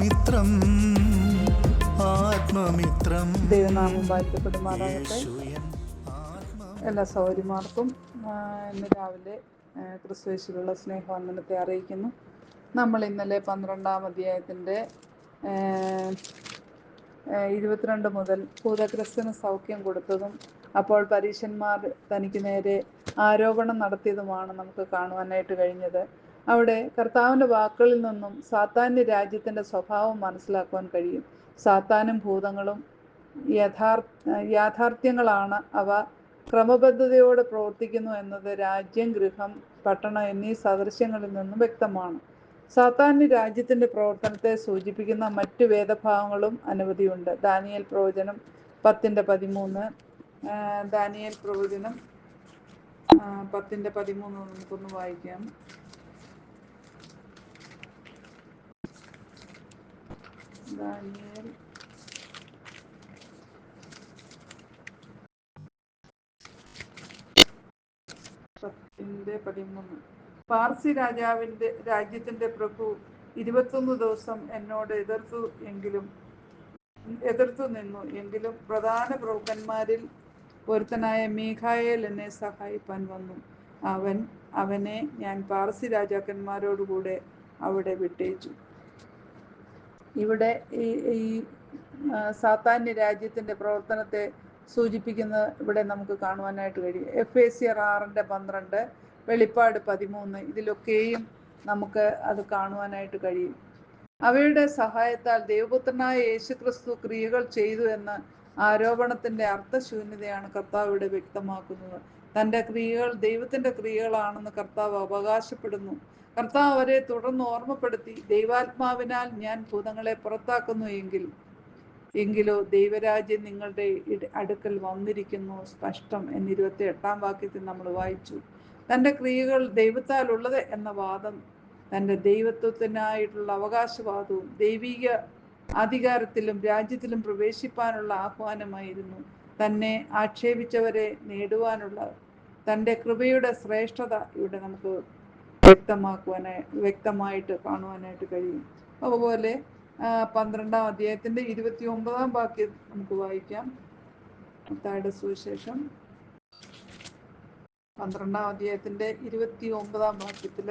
ആത്മമിത്രം ആത്മമിത്രം. ദൈവനാമം വാഴ്ത്തപ്പെടുമാറാകട്ടെ. എല്ലാ സൗകര്യമാർക്കും ഇന്ന് രാവിലെ ക്രിസ്തുവേശിലുള്ള സ്നേഹവന്ദനത്തെ അറിയിക്കുന്നു. നമ്മൾ ഇന്നലെ പന്ത്രണ്ടാം അധ്യായത്തിന്റെ ഇരുപത്തിരണ്ട് മുതൽ ഭൂതഗ്രസ്തന് സൗഖ്യം കൊടുത്തതും അപ്പോൾ പരീശന്മാർ തനിക്ക് നേരെ ആരോപണം നടത്തിയതുമാണ് നമുക്ക് കാണുവാനായിട്ട് കഴിഞ്ഞത്. അവിടെ കർത്താവിന്റെ വാക്കുകളിൽ നിന്നും സാത്താന്റെ രാജ്യത്തിന്റെ സ്വഭാവം മനസ്സിലാക്കുവാൻ കഴിയും. സാത്താനും ഭൂതങ്ങളും യഥാർ യാഥാർത്ഥ്യങ്ങളാണ്. അവ ക്രമബദ്ധതയോടെ പ്രവർത്തിക്കുന്നു എന്നത് രാജ്യം ഗൃഹം പട്ടണം എന്നീ സദൃശ്യങ്ങളിൽ നിന്നും വ്യക്തമാണ്. സാത്താന്യ രാജ്യത്തിന്റെ പ്രവർത്തനത്തെ സൂചിപ്പിക്കുന്ന മറ്റു വേദഭാവങ്ങളും അനവധിയുണ്ട്. ദാനിയൽ പ്രവചനം പത്തിന്റെ പതിമൂന്ന് ദാനിയൽ പ്രവചനം പത്തിന്റെ പതിമൂന്ന് നമുക്കൊന്ന് വായിക്കാം. ദാനിയേൽ പത്തിന്റെ പതിമൂന്ന്. പാർസി രാജാവിന്റെ രാജ്യത്തിന്റെ പ്രഭു ഇരുപത്തൊന്ന് ദിവസം എന്നോട് എതിർത്തു എങ്കിലും എതിർത്തു നിന്നു എങ്കിലും പ്രധാന പ്രഭുക്കന്മാരിൽ ഒരുത്തനായ മീഖായേൽ എന്നെ സഹായിപ്പാൻ വന്നു. അവൻ അവനെ ഞാൻ പാർസി രാജാക്കന്മാരോടുകൂടെ അവിടെ വിട്ടേച്ചു. ഇവിടെ ഈ സാത്താന്യ രാജ്യത്തിന്റെ പ്രവർത്തനത്തെ സൂചിപ്പിക്കുന്ന ഇവിടെ നമുക്ക് കാണുവാനായിട്ട് കഴിയും. എഫ് എ സി ആർ ആറിന്റെ പന്ത്രണ്ട് വെളിപ്പാട് പതിമൂന്ന് ഇതിലൊക്കെയും നമുക്ക് അത് കാണുവാനായിട്ട് കഴിയും. അവയുടെ സഹായത്താൽ ദൈവപുത്രനായ യേശുക്രിസ്തു ക്രിയകൾ ചെയ്തു എന്ന ആരോപണത്തിന്റെ അർത്ഥശൂന്യതയാണ് കർത്താവ് ഇവിടെ വ്യക്തമാക്കുന്നത്. തന്റെ ക്രിയകൾ ദൈവത്തിന്റെ ക്രിയകളാണെന്ന് കർത്താവ് അവകാശപ്പെടുന്നു. കർത്താവ് അവരെ തുടർന്ന് ഓർമ്മപ്പെടുത്തി ദൈവാത്മാവിനാൽ ഞാൻ ഭൂതങ്ങളെ പുറത്താക്കുന്നു എങ്കിൽ എങ്കിലോ ദൈവരാജ്യം നിങ്ങളുടെ അടുക്കൽ വന്നിരിക്കുന്നു സ്പഷ്ടം എന്ന് ഇരുപത്തി എട്ടാം വാക്യത്തിൽ നമ്മൾ വായിച്ചു. തന്റെ ക്രിയകൾ ദൈവത്താൽ ഉള്ളത് എന്ന വാദം തന്റെ ദൈവത്വത്തിനായിട്ടുള്ള അവകാശവാദവും ദൈവീക അധികാരത്തിലും രാജ്യത്തിലും പ്രവേശിപ്പാനുള്ള ആഹ്വാനമായിരുന്നു. തന്നെ ആക്ഷേപിച്ചവരെ നേടുവാനുള്ള തന്റെ കൃപയുടെ ശ്രേഷ്ഠത ഇവിടെ നമുക്ക് വ്യക്തമാക്കുവാനായി വ്യക്തമായിട്ട് കാണുവാനായിട്ട് കഴിയും. അതുപോലെ പന്ത്രണ്ടാം അധ്യായത്തിന്റെ ഇരുപത്തി ഒമ്പതാം വാക്യം നമുക്ക് വായിക്കാം. മത്തായിയുടെ സുവിശേഷം. പന്ത്രണ്ടാം അധ്യായത്തിന്റെ ഇരുപത്തി ഒമ്പതാം വാക്യത്തിൽ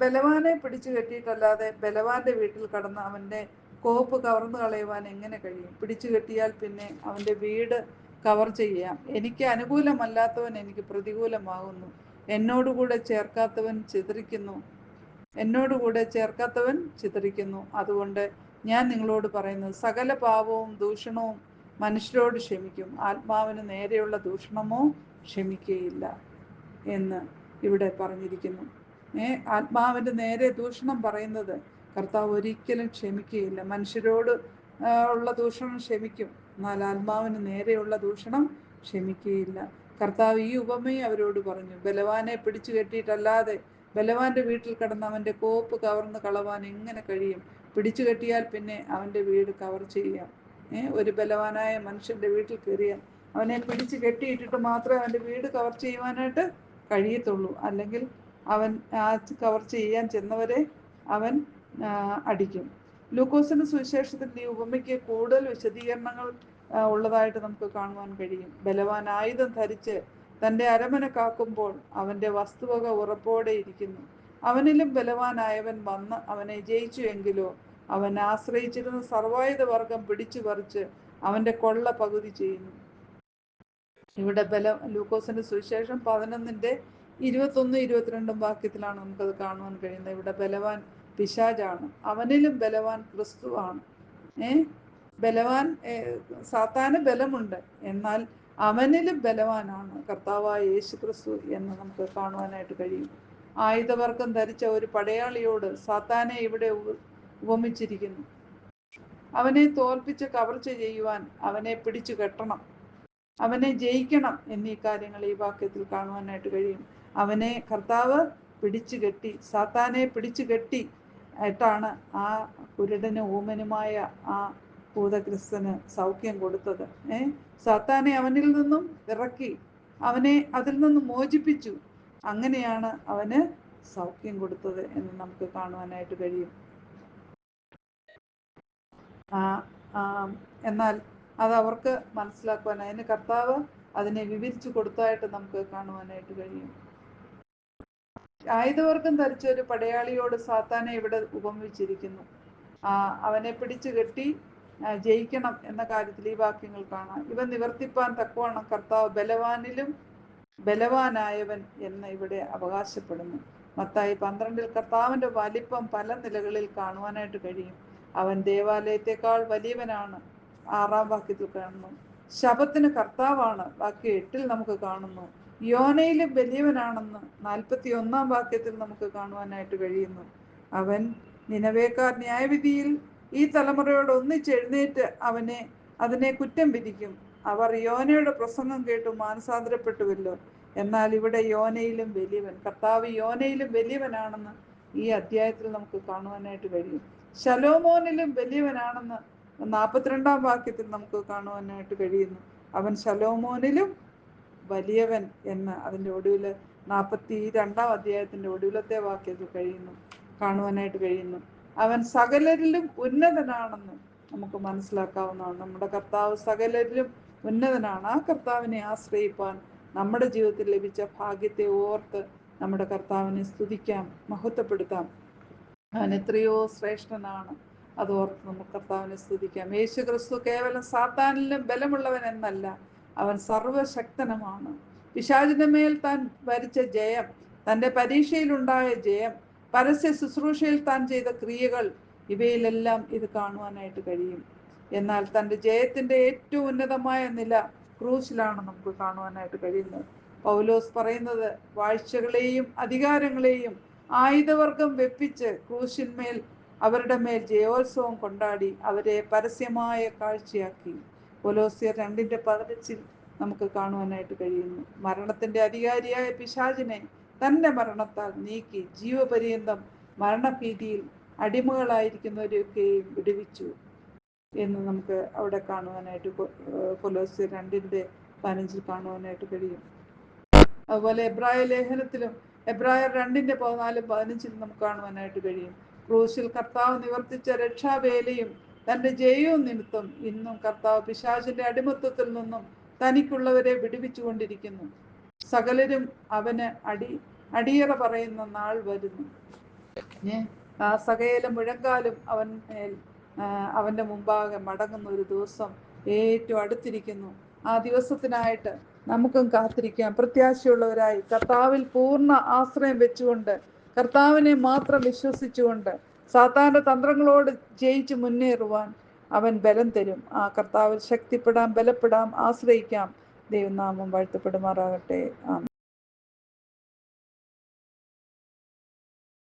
ബലവാനെ പിടിച്ചു കെട്ടിയിട്ടല്ലാതെ ബലവാന്റെ വീട്ടിൽ കടന്ന് അവന്റെ കോപ്പ് കവർന്നു കളയുവാൻ എങ്ങനെ കഴിയും? പിടിച്ചു കെട്ടിയാൽ പിന്നെ അവന്റെ വീട് കവർ ചെയ്യാം. എനിക്ക് അനുകൂലമല്ലാത്തവൻ എനിക്ക് പ്രതികൂലമാകുന്നു. എന്നോടുകൂടെ ചേർക്കാത്തവൻ ചിതറിക്കുന്നു. എന്നോടുകൂടെ ചേർക്കാത്തവൻ ചിതറിക്കുന്നു. അതുകൊണ്ട് ഞാൻ നിങ്ങളോട് പറയുന്നത് സകല പാപവും ദൂഷണവും മനുഷ്യരോട് ക്ഷമിക്കും. ആത്മാവിന് നേരെയുള്ള ദൂഷണമോ ക്ഷമിക്കുകയില്ല എന്ന് ഇവിടെ പറഞ്ഞിരിക്കുന്നു. ഏ ആത്മാവിന്റെ നേരെ ദൂഷണം പറയുന്നത് കർത്താവ് ഒരിക്കലും ക്ഷമിക്കുകയില്ല. മനുഷ്യരോട് ഉള്ള ദൂഷണം ക്ഷമിക്കും. എന്നാൽ ആത്മാവിന് നേരെയുള്ള ദൂഷണം ക്ഷമിക്കുകയില്ല. കർത്താവ് ഈ ഉപമയും അവരോട് പറഞ്ഞു. ബലവാനെ പിടിച്ചു കെട്ടിയിട്ടല്ലാതെ ബലവാന്റെ വീട്ടിൽ കിടന്ന് അവന്റെ കോപ്പ് കവർന്ന് കളവാൻ എങ്ങനെ കഴിയും? പിടിച്ചു കെട്ടിയാൽ പിന്നെ അവന്റെ വീട് കവർ ചെയ്യാം. ഏർ ഒരു ബലവാനായ മനുഷ്യന്റെ വീട്ടിൽ കയറിയാൽ അവനെ പിടിച്ചു കെട്ടിയിട്ടിട്ട് മാത്രമേ അവന്റെ വീട് കവർ ചെയ്യുവാനായിട്ട് കഴിയത്തുള്ളൂ. അല്ലെങ്കിൽ അവൻ ആ കവർ ചെയ്യാൻ ചെന്നവരെ അവൻ അടിക്കും. ലൂക്കോസിന്റെ സുവിശേഷത്തിൽ ഈ ഉപമയ്ക്ക് കൂടുതൽ വിശദീകരണങ്ങൾ ഉള്ളതായിട്ട് നമുക്ക് കാണുവാൻ കഴിയും. ബലവാൻ ആയുധം ധരിച്ച് തന്റെ അരമന കാക്കുമ്പോൾ അവന്റെ വസ്തുവക ഉറപ്പോടെ ഇരിക്കുന്നു. അവനിലും ബലവാനായവൻ വന്ന് അവനെ ജയിച്ചു എങ്കിലോ അവൻ ആശ്രയിച്ചിരുന്ന സർവായുധ വർഗം പിടിച്ചു പറിച്ച് അവന്റെ കൊള്ള പകുതി ചെയ്യുന്നു. ഇവിടെ ബല ലൂക്കോസിന്റെ സുവിശേഷം പതിനൊന്നിന്റെ ഇരുപത്തൊന്ന് ഇരുപത്തിരണ്ടും വാക്യത്തിലാണ് നമുക്കത് കാണുവാൻ കഴിയുന്നത്. ഇവിടെ ബലവാൻ പിശാജാണ് അവനിലും ബലവാൻ ക്രിസ്തുവാണ്. ഏ? ബലവാൻ സാത്താന് ബലമുണ്ട്. എന്നാൽ അവനിലും ബലവാനാണ് കർത്താവായ യേശു ക്രിസ്തു എന്ന് നമുക്ക് കാണുവാനായിട്ട് കഴിയും. ആയുധവർഗം ധരിച്ച ഒരു പടയാളിയോട് സാത്താനെ ഇവിടെ ഉപമിച്ചിരിക്കുന്നു. അവനെ തോൽപ്പിച്ച് കവർച്ച ചെയ്യുവാൻ അവനെ പിടിച്ചു കെട്ടണം. അവനെ ജയിക്കണം എന്നീ കാര്യങ്ങൾ ഈ വാക്യത്തിൽ കാണുവാനായിട്ട് കഴിയും. അവനെ കർത്താവ് പിടിച്ചു കെട്ടി സാത്താനെ പിടിച്ചു കെട്ടി ആയിട്ടാണ് ആ കുരുടന് ഊമനുമായ ആ ഭൂതഗ്രസ്തന് സൗഖ്യം കൊടുത്തത്. ഏ? സാത്താനെ അവനിൽ നിന്നും ഇറക്കി അവനെ അതിൽ നിന്നും മോചിപ്പിച്ചു. അങ്ങനെയാണ് അവന് സൗഖ്യം കൊടുത്തത് എന്ന് നമുക്ക് കാണുവാനായിട്ട് കഴിയും. എന്നാൽ അത് അവർക്ക് മനസ്സിലാക്കുവാൻ അതിന് കർത്താവ് അതിനെ വിവരിച്ചു കൊടുത്തതായിട്ട് നമുക്ക് കാണുവാനായിട്ട് കഴിയും. ആയുധവർഗം ധരിച്ച ഒരു പടയാളിയോട് സാത്താനെ ഇവിടെ ഉപമിച്ചിരിക്കുന്നു. അവനെ പിടിച്ചു കെട്ടി ജയിക്കണം എന്ന കാര്യത്തിൽ ഈ വാക്യങ്ങൾ കാണാം. ഇവ നിവർത്തിപ്പാൻ തക്കവണ്ണം കർത്താവ് ബലവാനിലും ബലവാനായവൻ എന്ന് ഇവിടെ അവകാശപ്പെടുന്നു. മത്തായി പന്ത്രണ്ടിൽ കർത്താവിന്റെ വലിപ്പം പല നിലകളിൽ കാണുവാനായിട്ട് കഴിയും. അവൻ ദേവാലയത്തെക്കാൾ വലിയവനാണ്. ആറാം വാക്യത്തിൽ കാണുന്നു. ശബത്തിന് കർത്താവാണ്. ബാക്കി എട്ടിൽ നമുക്ക് കാണുന്നു. യോനയിലും വലിയവനാണെന്ന് നാൽപ്പത്തി ഒന്നാം വാക്യത്തിൽ നമുക്ക് കാണുവാനായിട്ട് കഴിയുന്നു. അവൻ നിലവേക്കാർ ന്യായവിധിയിൽ ഈ തലമുറയോട് ഒന്നിച്ചെഴുന്നേറ്റ് അവനെ അതിനെ കുറ്റം വിധിക്കും. അവർ യോനയുടെ പ്രസംഗം കേട്ട് മാനസാന്തരപ്പെട്ടുവല്ലോ. എന്നാൽ ഇവിടെ യോനയിലും വലിയവൻ കർത്താവ് യോനയിലും വലിയവനാണെന്ന് ഈ അധ്യായത്തിൽ നമുക്ക് കാണുവാനായിട്ട് കഴിയും. ശലോമോനിലും വലിയവനാണെന്ന് നാൽപ്പത്തിരണ്ടാം വാക്യത്തിൽ നമുക്ക് കാണുവാനായിട്ട് കഴിയുന്നു. അവൻ ശലോമോനിലും വലിയവൻ എന്ന് അതിന്റെ ഒടുവിൽ നാൽപ്പത്തി രണ്ടാം അധ്യായത്തിന്റെ ഒടുവിലത്തെ വാക്യത്തിൽ കഴിയുന്നു കാണുവാനായിട്ട് കഴിയുന്നു. അവൻ സകലരിലും ഉന്നതനാണെന്ന് നമുക്ക് മനസ്സിലാക്കാവുന്നതാണ്. നമ്മുടെ കർത്താവ് സകലരിലും ഉന്നതനാണ്. ആ കർത്താവിനെ ആശ്രയിപ്പാൻ നമ്മുടെ ജീവിതത്തിൽ ലഭിച്ച ഭാഗ്യത്തെ ഓർത്ത് നമ്മുടെ കർത്താവിനെ സ്തുതിക്കാം മഹത്വപ്പെടുത്താം. അവൻ എത്രയോ ശ്രേഷ്ഠനാണ്. അതോർത്ത് നമുക്ക് കർത്താവിനെ സ്തുതിക്കാം. യേശു ക്രിസ്തു കേവലം സാത്താനിലും ബലമുള്ളവൻ എന്നല്ല. അവൻ സർവശക്തനുമാണ് പിശാചിന്റെ മേൽ താൻ വരിച്ച ജയം തന്റെ പരീക്ഷയിലുണ്ടായ ജയം പരസ്യ ശുശ്രൂഷയിൽ താൻ ചെയ്ത ക്രിയകൾ ഇവയിലെല്ലാം ഇത് കാണുവാനായിട്ട് കഴിയും. എന്നാൽ തന്റെ ജയത്തിന്റെ ഏറ്റവും ഉന്നതമായ നില ക്രൂശിലാണ് നമുക്ക് കാണുവാനായിട്ട് കഴിയുന്നത്. പൗലോസ് പറയുന്നത് വാഴ്ചകളെയും അധികാരങ്ങളെയും ആയുധവർഗം വെപ്പിച്ച് ക്രൂശിന്മേൽ അവരുടെ മേൽ ജയോത്സവം കൊണ്ടാടി അവരെ പരസ്യമായ കാഴ്ചയാക്കി. കൊലോസിയർ രണ്ടിന്റെ പതിനഞ്ചിൽ നമുക്ക് കാണുവാനായിട്ട് കഴിയുന്നു. മരണത്തിന്റെ അധികാരിയായ പിശാചിനെ തന്റെ മരണത്താൽ നീക്കി ജീവപര്യന്തം മരണഭീതിയിൽ അടിമകളായിരിക്കുന്നവരെയൊക്കെയും വിടുവിച്ചു എന്ന് നമുക്ക് അവിടെ കാണുവാനായിട്ട് കൊലോസിയർ രണ്ടിന്റെ പതിനഞ്ചിൽ കാണുവാനായിട്ട് കഴിയും. അതുപോലെ എബ്രായ ലേഖനത്തിലും എബ്രായർ രണ്ടിന്റെ പതിനാലും പതിനഞ്ചിലും നമുക്ക് കാണുവാനായിട്ട് കഴിയും. ക്രൂശിൽ കർത്താവ് നിവർത്തിച്ച രക്ഷാവേലയും തന്റെ ജയവും നിമിത്തം ഇന്നും കർത്താവ് പിശാചിന്റെ അടിമത്വത്തിൽ നിന്നും തനിക്കുള്ളവരെ വിടുവിച്ചുകൊണ്ടിരിക്കുന്നു. സകലരും അവന് അടി അടിയറ പറയുന്ന നാൾ വരുന്നു. സകയിലും മുഴങ്കാലും അവൻ അവന്റെ മുമ്പാകെ മടങ്ങുന്ന ഒരു ദിവസം ഏറ്റവും അടുത്തിരിക്കുന്നു. ആ ദിവസത്തിനായിട്ട് നമുക്കും കാത്തിരിക്കാം. പ്രത്യാശയുള്ളവരായി കർത്താവിൽ പൂർണ ആശ്രയം വെച്ചുകൊണ്ട് കർത്താവിനെ മാത്രം വിശ്വസിച്ചുകൊണ്ട് സാത്താന്റെ തന്ത്രങ്ങളോട് ജയിച്ച് മുന്നേറുവാൻ അവൻ ബലം തരും. ആ കർത്താവിൽ ശക്തിപ്പെടാം ബലപ്പെടാം ആശ്രയിക്കാം. ദൈവനാമം വാഴ്ത്തപ്പെടുമാറാകട്ടെ. ആമേൻ.